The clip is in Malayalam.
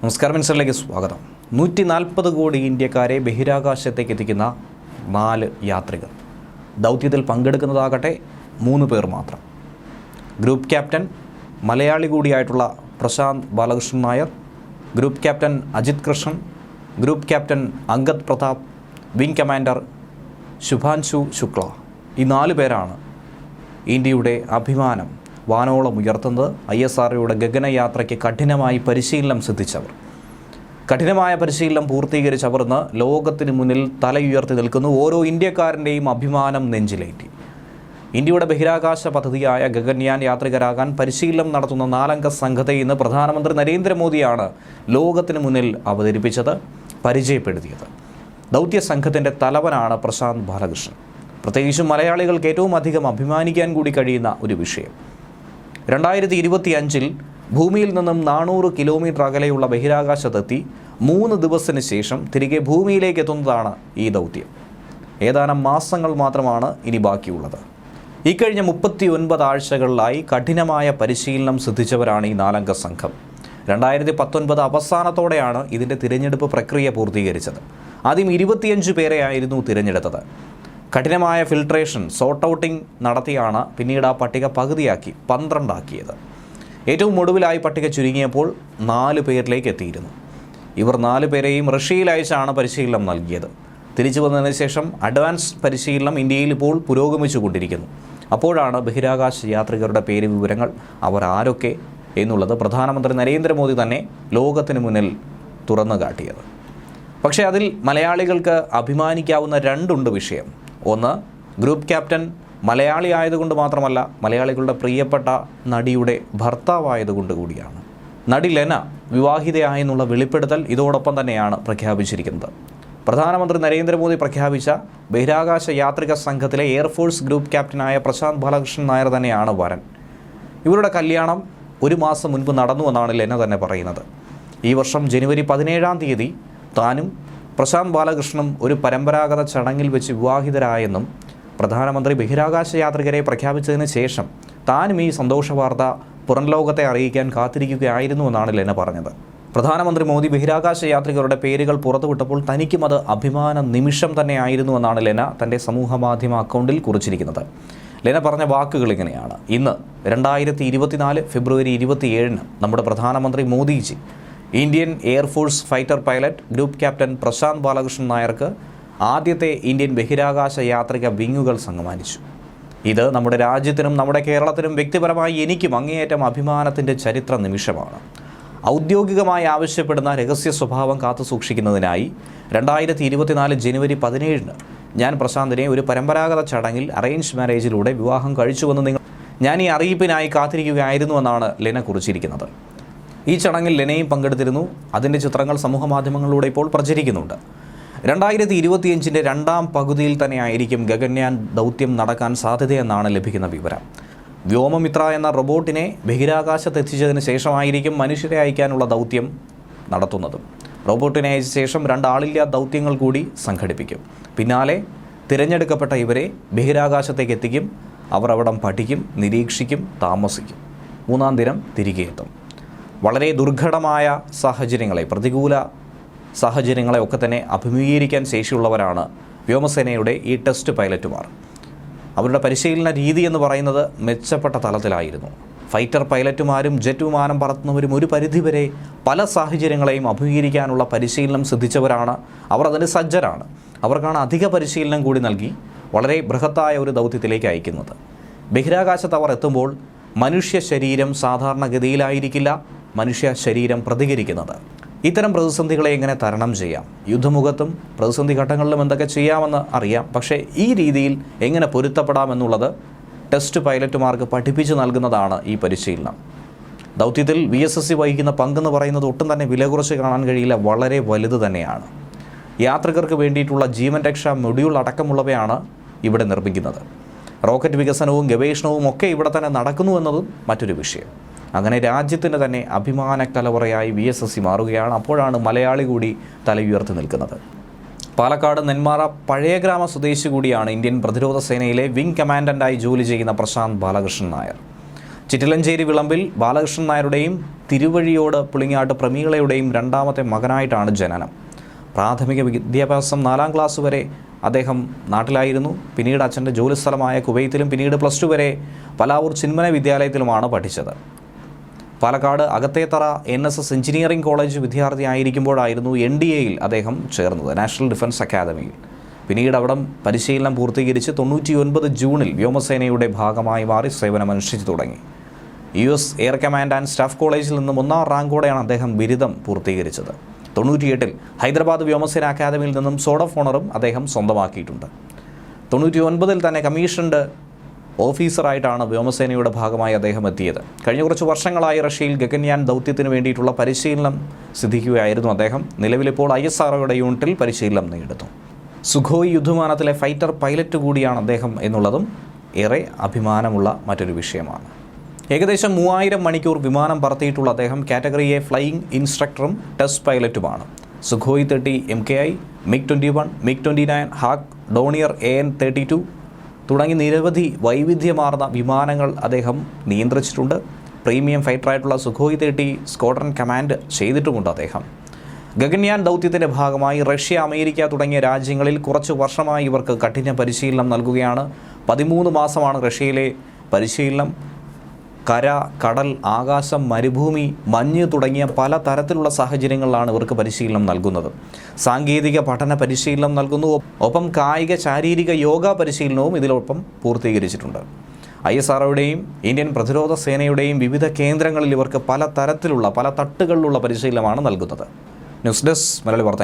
നമസ്കാരം മിനിസ്റ്ററിലേക്ക് സ്വാഗതം. നൂറ്റി നാൽപ്പത് കോടി ഇന്ത്യക്കാരെ ബഹിരാകാശത്തേക്ക് എത്തിക്കുന്ന നാല് യാത്രികർ. ദൗത്യത്തിൽ പങ്കെടുക്കുന്നതാകട്ടെ മൂന്ന് പേർ മാത്രം. Group captain Malayali കൂടിയായിട്ടുള്ള Prashanth Balakrishnan Nair group captain Ajith Krishnan group captain Angad Pratap wing commander Shubhanshu Shukla. ഈ നാല് പേരാണ് ഇന്ത്യയുടെ അഭിമാനം വാനോളം ഉയർത്തുന്നത് ഐ എസ് ആർഒയുടെ ഗഗനയാത്രയ്ക്ക് കഠിനമായി പരിശീലനം സിദ്ധിച്ചവർ. കഠിനമായ പരിശീലനം പൂർത്തീകരിച്ചവർ ഇന്ന് ലോകത്തിന് മുന്നിൽ തലയുയർത്തി നിൽക്കുന്നു. ഓരോ ഇന്ത്യക്കാരന്റെയും അഭിമാനം നെഞ്ചിലേറ്റി. ഇന്ത്യയുടെ ബഹിരാകാശ പദ്ധതിയായ ഗഗൻയാൻ യാത്രികരാകാൻ പരിശീലനം നടത്തുന്ന നാലംഗ സംഘത്തെ ഇന്ന് പ്രധാനമന്ത്രി നരേന്ദ്രമോദിയാണ് ലോകത്തിന് മുന്നിൽ അവതരിപ്പിച്ചത് പരിചയപ്പെടുത്തിയത്. ദൗത്യ സംഘത്തിന്റെ തലവനാണ് പ്രശാന്ത് ബാലകൃഷ്ണൻ. പ്രത്യേകിച്ചും മലയാളികൾക്ക് ഏറ്റവും അധികം അഭിമാനിക്കാൻ കൂടി കഴിയുന്ന ഒരു വിഷയം. രണ്ടായിരത്തി ഇരുപത്തി അഞ്ചിൽ ഭൂമിയിൽ നിന്നും നാനൂറ് കിലോമീറ്റർ അകലെയുള്ള ബഹിരാകാശത്തെത്തി മൂന്ന് ദിവസത്തിന് ശേഷം തിരികെ ഭൂമിയിലേക്ക് എത്തുന്നതാണ് ഈ ദൗത്യം. ഏതാനും മാസങ്ങൾ മാത്രമാണ് ഇനി ബാക്കിയുള്ളത്. ഇക്കഴിഞ്ഞ മുപ്പത്തി ഒൻപത് ആഴ്ചകളിലായി കഠിനമായ പരിശീലനം സിദ്ധിച്ചവരാണ് ഈ നാലംഗ സംഘം. രണ്ടായിരത്തി പത്തൊൻപത് അവസാനത്തോടെയാണ് ഇതിന്റെ തിരഞ്ഞെടുപ്പ് പ്രക്രിയ പൂർത്തീകരിച്ചത്. ആദ്യം ഇരുപത്തിയഞ്ച് പേരെയായിരുന്നു തിരഞ്ഞെടുത്തത്. കഠിനമായ ഫിൽട്രേഷൻ സോർട്ട് ഔട്ടിംഗ് നടത്തിയാണ് പിന്നീട് ആ പട്ടിക പകുതിയാക്കി പന്ത്രണ്ടാക്കിയത്. ഏറ്റവും ഒടുവിലായി പട്ടിക ചുരുങ്ങിയപ്പോൾ നാല് പേരിലേക്ക് എത്തിയിരുന്നു. ഇവർ നാല് പേരെയും റഷ്യയിൽ അയച്ചാണ് പരിശീലനം നൽകിയത്. തിരിച്ചു വന്നതിന് ശേഷം അഡ്വാൻസ് പരിശീലനം ഇന്ത്യയിൽ ഇപ്പോൾ പുരോഗമിച്ചു കൊണ്ടിരിക്കുന്നു അപ്പോഴാണ് ബഹിരാകാശ യാത്രികരുടെ പേര് വിവരങ്ങൾ അവർ ആരൊക്കെ എന്നുള്ളത് പ്രധാനമന്ത്രി നരേന്ദ്രമോദി തന്നെ ലോകത്തിന് മുന്നിൽ തുറന്നു കാട്ടിയത്. പക്ഷേ അതിൽ മലയാളികൾക്ക് അഭിമാനിക്കാവുന്ന രണ്ടുണ്ട് വിഷയം. ഒന്ന് ഗ്രൂപ്പ് ക്യാപ്റ്റൻ മലയാളി ആയതുകൊണ്ട് മാത്രമല്ല മലയാളികളുടെ പ്രിയപ്പെട്ട നടിയുടെ ഭർത്താവായതുകൊണ്ട് കൂടിയാണ്. നടി ലെന വിവാഹിതയായെന്നുള്ള വെളിപ്പെടുത്തൽ ഇതോടൊപ്പം തന്നെയാണ് പ്രഖ്യാപിച്ചിരിക്കുന്നത്. പ്രധാനമന്ത്രി നരേന്ദ്രമോദി പ്രഖ്യാപിച്ച ബഹിരാകാശ യാത്രിക സംഘത്തിലെ എയർഫോഴ്സ് ഗ്രൂപ്പ് ക്യാപ്റ്റനായ പ്രശാന്ത് ബാലകൃഷ്ണൻ നായർ തന്നെയാണ് വരൻ. ഇവരുടെ കല്യാണം ഒരു മാസം മുൻപ് നടന്നുവെന്നാണ് ലെന തന്നെ പറയുന്നത്. ഈ വർഷം ജനുവരി പതിനേഴാം തീയതി താനും പ്രശാന്ത് ബാലകൃഷ്ണനും ഒരു പരമ്പരാഗത ചടങ്ങിൽ വെച്ച് വിവാഹിതരായെന്നും പ്രധാനമന്ത്രി ബഹിരാകാശ യാത്രികരെ പ്രഖ്യാപിച്ചതിന് ശേഷം താനും ഈ സന്തോഷ വാർത്ത പുറം ലോകത്തെ അറിയിക്കാൻ കാത്തിരിക്കുകയായിരുന്നുവെന്നാണ് ലെന പറഞ്ഞത്. പ്രധാനമന്ത്രി മോദി ബഹിരാകാശ യാത്രികരുടെ പേരുകൾ പുറത്തുവിട്ടപ്പോൾ തനിക്കും അത് അഭിമാന നിമിഷം തന്നെയായിരുന്നുവെന്നാണ് ലെന തന്റെ സമൂഹ മാധ്യമ അക്കൗണ്ടിൽ കുറിച്ചിരിക്കുന്നത്. ലെന പറഞ്ഞ വാക്കുകൾ ഇങ്ങനെയാണ്. ഇന്ന് രണ്ടായിരത്തി ഇരുപത്തിനാല് ഫെബ്രുവരി ഇരുപത്തിയേഴിന് നമ്മുടെ പ്രധാനമന്ത്രി Modiji Indian air force fighter pilot group captain Prashanth Balakrishnan നായർക്ക് ആദ്യത്തെ ഇന്ത്യൻ ബഹിരാകാശ യാത്രിക വിങ്ങുകൾ സമ്മാനിച്ചു. ഇത് നമ്മുടെ രാജ്യത്തിനും നമ്മുടെ കേരളത്തിനും വ്യക്തിപരമായി എനിക്കും അങ്ങേയറ്റം അഭിമാനത്തിന്റെ ചരിത്ര നിമിഷമാണ്. ഔദ്യോഗികമായി ആവശ്യപ്പെടുന്ന രഹസ്യ സ്വഭാവം കാത്തു സൂക്ഷിക്കുന്നതിനായി രണ്ടായിരത്തി ഇരുപത്തിനാല് ജനുവരി പതിനേഴിന് ഞാൻ പ്രശാന്തിനെ ഒരു പരമ്പരാഗത ചടങ്ങിൽ അറേഞ്ച് മാരേജിലൂടെ വിവാഹം കഴിച്ചുവെന്ന് നിങ്ങൾ ഞാൻ ഈ അറിയിപ്പിനായി കാത്തിരിക്കുകയായിരുന്നുവെന്നാണ് ലെന കുറിച്ചിരിക്കുന്നത്. ഈ ചടങ്ങിൽ ലെനയും പങ്കെടുത്തിരുന്നു. അതിന്റെ ചിത്രങ്ങൾ സമൂഹ മാധ്യമങ്ങളിലൂടെ ഇപ്പോൾ പ്രചരിക്കുന്നുണ്ട്. രണ്ടായിരത്തി ഇരുപത്തിയഞ്ചിന്റെ രണ്ടാം പകുതിയിൽ തന്നെ ആയിരിക്കും ഗഗൻയാൻ ദൗത്യം നടക്കാൻ സാധ്യതയെന്നാണ് ലഭിക്കുന്ന വിവരം. വ്യോമമിത്ര എന്ന റോബോട്ടിനെ ബഹിരാകാശത്തെത്തിച്ചതിന് ശേഷമായിരിക്കും മനുഷ്യരെ അയക്കാനുള്ള ദൗത്യം നടത്തുന്നതും. റോബോട്ടിനെ അയച്ച ശേഷം രണ്ടാളില്ലാ ദൗത്യങ്ങൾ കൂടി സംഘടിപ്പിക്കും. പിന്നാലെ തിരഞ്ഞെടുക്കപ്പെട്ട ഇവരെ ബഹിരാകാശത്തേക്ക് എത്തിക്കും. അവർ അവിടം പഠിക്കും നിരീക്ഷിക്കും താമസിക്കും. മൂന്നാം ദിനം തിരികെ എത്തും. വളരെ ദുർഘടമായ സാഹചര്യങ്ങളെ പ്രതികൂല സാഹചര്യങ്ങളെ ഒക്കെ തന്നെ അഭിമുഖീകരിക്കാൻ ശേഷിയുള്ളവരാണ് വ്യോമസേനയുടെ ഈ ടെസ്റ്റ് പൈലറ്റുമാർ. അവരുടെ പരിശീലന രീതി എന്ന് പറയുന്നത് മെച്ചപ്പെട്ട തലത്തിലായിരുന്നു. ഫൈറ്റർ പൈലറ്റുമാരും ജെറ്റ് വിമാനം പറത്തുന്നവരും ഒരു പരിധിവരെ പല സാഹചര്യങ്ങളെയും അഭിമുഖീകരിക്കാനുള്ള പരിശീലനം സിദ്ധിച്ചവരാണ്. അവർ അതിന് സജ്ജരാണ്. അവർക്കാണ് അധിക പരിശീലനം കൂടി നൽകി വളരെ ബൃഹത്തായ ഒരു ദൗത്യത്തിലേക്ക് അയക്കുന്നത്. ബഹിരാകാശത്ത് അവർ എത്തുമ്പോൾ മനുഷ്യ ശരീരം സാധാരണഗതിയിലായിരിക്കില്ല. മനുഷ്യ ശരീരം പ്രതികരിക്കുന്നത്. ഇത്തരം പ്രതിസന്ധികളെ എങ്ങനെ തരണം ചെയ്യാം? യുദ്ധമുഖത്തും പ്രതിസന്ധി ഘട്ടങ്ങളിലും എന്തൊക്കെ ചെയ്യാമെന്ന് അറിയാം. പക്ഷേ ഈ രീതിയിൽ എങ്ങനെ പൊരുത്തപ്പെടാമെന്നുള്ളത് ടെസ്റ്റ് പൈലറ്റുമാർക്ക് പഠിപ്പിച്ചു നൽകുന്നതാണ് ഈ പരിശീലനം. ദൗത്യത്തിൽ വി എസ് എസ് സി വഹിക്കുന്ന പങ്കെന്ന് പറയുന്നത് ഒട്ടും തന്നെ വില കുറച്ച് കാണാൻ കഴിയില്ല വളരെ വലുത് തന്നെയാണ്. യാത്രികർക്ക് വേണ്ടിയിട്ടുള്ള ജീവൻ രക്ഷാ മൊഡ്യൂൾ അടക്കമുള്ളവയാണ് ഇവിടെ നിർമ്മിക്കുന്നത്. റോക്കറ്റ് വികസനവും ഗവേഷണവും ഒക്കെ ഇവിടെ തന്നെ നടക്കുന്നു എന്നതും മറ്റൊരു വിഷയം. അങ്ങനെ രാജ്യത്തിന്റെ തന്നെ അഭിമാന കലവറയായി വി എസ് എസ് സി മാറുകയാണ്. അപ്പോഴാണ് മലയാളി കൂടി തലയുയർത്തി നിൽക്കുന്നത്. പാലക്കാട് നെന്മാറ പഴയ ഗ്രാമ സ്വദേശി കൂടിയാണ് ഇന്ത്യൻ പ്രതിരോധ സേനയിലെ വിംഗ് കമാൻഡന്റായി ജോലി ചെയ്യുന്ന പ്രശാന്ത് ബാലകൃഷ്ണൻ നായർ. ചിറ്റിലഞ്ചേരി വിളമ്പിൽ ബാലകൃഷ്ണൻ നായരുടെയും തിരുവഴിയോട് പുളിങ്ങാട്ട് പ്രമീളയുടെയും രണ്ടാമത്തെ മകനായിട്ടാണ് ജനനം. പ്രാഥമിക വിദ്യാഭ്യാസം നാലാം ക്ലാസ് വരെ അദ്ദേഹം നാട്ടിലായിരുന്നു. പിന്നീട് അച്ഛന്റെ ജോലിസ്ഥലമായ കുവൈത്തിലും പിന്നീട് പ്ലസ് ടു വരെ പലാവൂർ ചിന്മന വിദ്യാലയത്തിലുമാണ് പഠിച്ചത്. Palakkad Akathethara N S S engineering college വിദ്യാർത്ഥിയായിരിക്കുമ്പോഴായിരുന്നു N D എയിൽ അദ്ദേഹം ചേർന്നത് നാഷണൽ ഡിഫൻസ് അക്കാദമിയിൽ. പിന്നീട് അവിടം പരിശീലനം പൂർത്തീകരിച്ച് തൊണ്ണൂറ്റി ഒൻപത് ജൂണിൽ വ്യോമസേനയുടെ ഭാഗമായി മാറി സേവനമനുഷ്ഠിച്ചു തുടങ്ങി. U S air command and staff കോളേജിൽ നിന്ന് ഒന്നാം റാങ്കോടെയാണ് അദ്ദേഹം ബിരുദം പൂർത്തീകരിച്ചത്. തൊണ്ണൂറ്റിയെട്ടിൽ ഹൈദരാബാദ് വ്യോമസേന അക്കാദമിയിൽ നിന്നും സോഡ് ഓഫ് ഓണറും അദ്ദേഹം സ്വന്തമാക്കിയിട്ടുണ്ട്. തൊണ്ണൂറ്റി ഒൻപതിൽ തന്നെ കമ്മീഷൻഡ് ഓഫീസറായിട്ടാണ് വ്യോമസേനയുടെ ഭാഗമായി അദ്ദേഹം എത്തിയത്. കഴിഞ്ഞ കുറച്ച് വർഷങ്ങളായി റഷ്യയിൽ ഗഗൻയാൻ ദൗത്യത്തിന് വേണ്ടിയിട്ടുള്ള പരിശീലനം സിദ്ധിക്കുകയായിരുന്നു അദ്ദേഹം. നിലവിലിപ്പോൾ ഐ എസ് ആർഒയുടെ യൂണിറ്റിൽ പരിശീലനം നേടുന്നു. സുഖോയ് യുദ്ധമാനത്തിലെ ഫൈറ്റർ പൈലറ്റ് കൂടിയാണ് അദ്ദേഹം എന്നുള്ളതും ഏറെ അഭിമാനമുള്ള മറ്റൊരു വിഷയമാണ്. ഏകദേശം മൂവായിരം മണിക്കൂർ വിമാനം പറത്തിയിട്ടുള്ള അദ്ദേഹം കാറ്റഗറി എ ഫ്ലൈയിങ് ഇൻസ്ട്രക്ടറും test പൈലറ്റുമാണ്. Sukhoi thirty M K I MiG twenty one MiG twenty nine Hawk Dornier A N thirty two തുടങ്ങി നിരവധി വൈവിധ്യമാർന്ന വിമാനങ്ങൾ അദ്ദേഹം നിയന്ത്രിച്ചിട്ടുണ്ട്. പ്രീമിയം ഫൈറ്ററായിട്ടുള്ള സുഖോയ് തേട്ടി സ്ക്വാഡ്രൺ കമാൻഡ് ചെയ്തിട്ടുമുണ്ട് അദ്ദേഹം. ഗഗൻയാൻ ദൗത്യത്തിന്റെ ഭാഗമായി റഷ്യ അമേരിക്ക തുടങ്ങിയ രാജ്യങ്ങളിൽ കുറച്ച് വർഷമായി ഇവർക്ക് കഠിന പരിശീലനം നൽകുകയാണ്. പതിമൂന്ന് മാസമാണ് റഷ്യയിലെ പരിശീലനം. കര കടൽ ആകാശം മരുഭൂമി മഞ്ഞ് തുടങ്ങിയ പല തരത്തിലുള്ള സാഹചര്യങ്ങളിലാണ് ഇവർക്ക് പരിശീലനം നൽകുന്നത്. സാങ്കേതിക പഠന പരിശീലനം നൽകുന്നു. ഒപ്പം കായിക ശാരീരിക യോഗ പരിശീലനവും ഇതിലൊപ്പം പൂർത്തീകരിച്ചിട്ടുണ്ട്. ഐ എസ് ആർഒയുടെയും ഇന്ത്യൻ പ്രതിരോധ സേനയുടെയും വിവിധ കേന്ദ്രങ്ങളിൽ ഇവർക്ക് പല തരത്തിലുള്ള പല തട്ടുകളിലുള്ള പരിശീലനമാണ് നൽകുന്നത്. ന്യൂസ് ഡെസ്ക് മലയാളി വാർത്ത